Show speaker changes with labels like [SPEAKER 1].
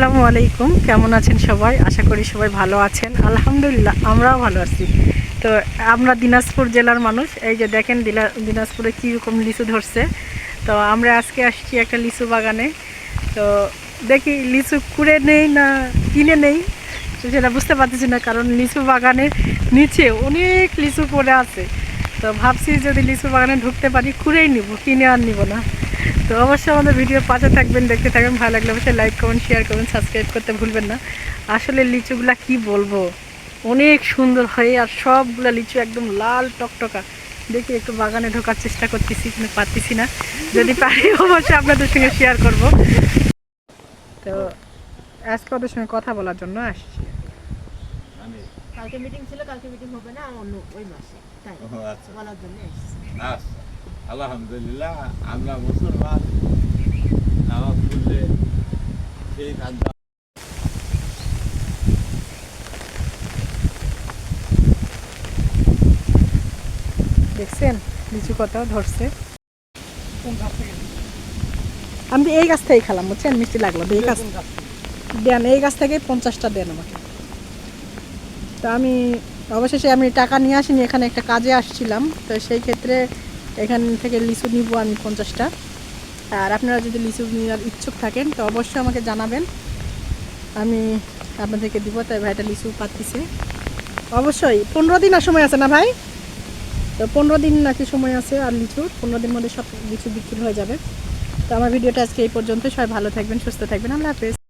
[SPEAKER 1] আসসালামু আলাইকুম। কেমন আছেন সবাই? আশা করি সবাই ভালো আছেন। আলহামদুলিল্লাহ, আমরাও ভালো আছি। তো আমরা দিনাজপুর জেলার মানুষ। এই যে দেখেন দিনাজপুরে কীরকম লিচু ধরছে। তো আমরা আজকে আসছি একটা লিচু বাগানে। তো দেখি লিচু কুড়ে নেই না কিনে নেই? তো সেটা বুঝতে পারতেছি না, কারণ লিচু বাগানের নিচে অনেক লিচু পড়ে আছে। তো ভাবছি যদি লিচু বাগানে ঢুকতে পারি, কুড়েই নিব, কিনে আর নিব না। তো অবশ্যই আমাদের ভিডিও পাশে থাকবেন দেখতে থাকবেন ভালো লাগলে অবশ্যই লাইক কমেন্ট শেয়ার করবেন সাবস্ক্রাইব করতে ভুলবেন না। আসলে লিচুগুলা কি বলব? অনেক সুন্দর হয় আর সবগুলা লিচু একদম লাল টকটকা। দেখি একটু বাগানে ঢোকার চেষ্টা করতেছি কিন্তু পারতেছি না। যদি পারি অবশ্যই আপনাদের সঙ্গে শেয়ার করব। তো আজকে ওদের সঙ্গে কথা বলার জন্য আসছি।
[SPEAKER 2] কালকে মিটিং ছিল কালকে মিটিং হবে না অন্য ওই মাসে। তাই
[SPEAKER 3] আচ্ছা।
[SPEAKER 2] বলার জন্য
[SPEAKER 3] আচ্ছা আলহামদুলিল্লাহ, আমরা মুসলমান। নামাজ পড়লে সেই
[SPEAKER 1] দেখছেন? লিচু কত ধরছে। আমি এই গাছ থেকেই খেলাম, বুঝছেন? মিষ্টি লাগল, এই গাছ দেন, এই গাছ থেকে পঞ্চাশটা দেন আমাকে। তো আমি অবশেষে আমি টাকা নিয়ে আসিনি, এখানে একটা কাজে আসছিলাম। তো সেই ক্ষেত্রে এখান থেকে লিচু নিব আমি পঞ্চাশটা। আর আপনারা যদি লিচু নেওয়ার ইচ্ছুক থাকেন, তো অবশ্যই আমাকে জানাবেন। আমি আপনাদেরকে দিব, তাই ভাইটা লিচু পাচ্ছিছে অবশ্যই, পনেরো দিন আর সময় আছে না ভাই? তো পনেরো দিন নাকি সময় আছে আর লিচুর, পনেরো দিন মধ্যে সব লিচু বিক্রি হয়ে যাবে। তো আমার ভিডিওটা আজকে এই পর্যন্ত সবাই ভালো থাকবেন, সুস্থ থাকবেন। আল্লাহ হাফেজ।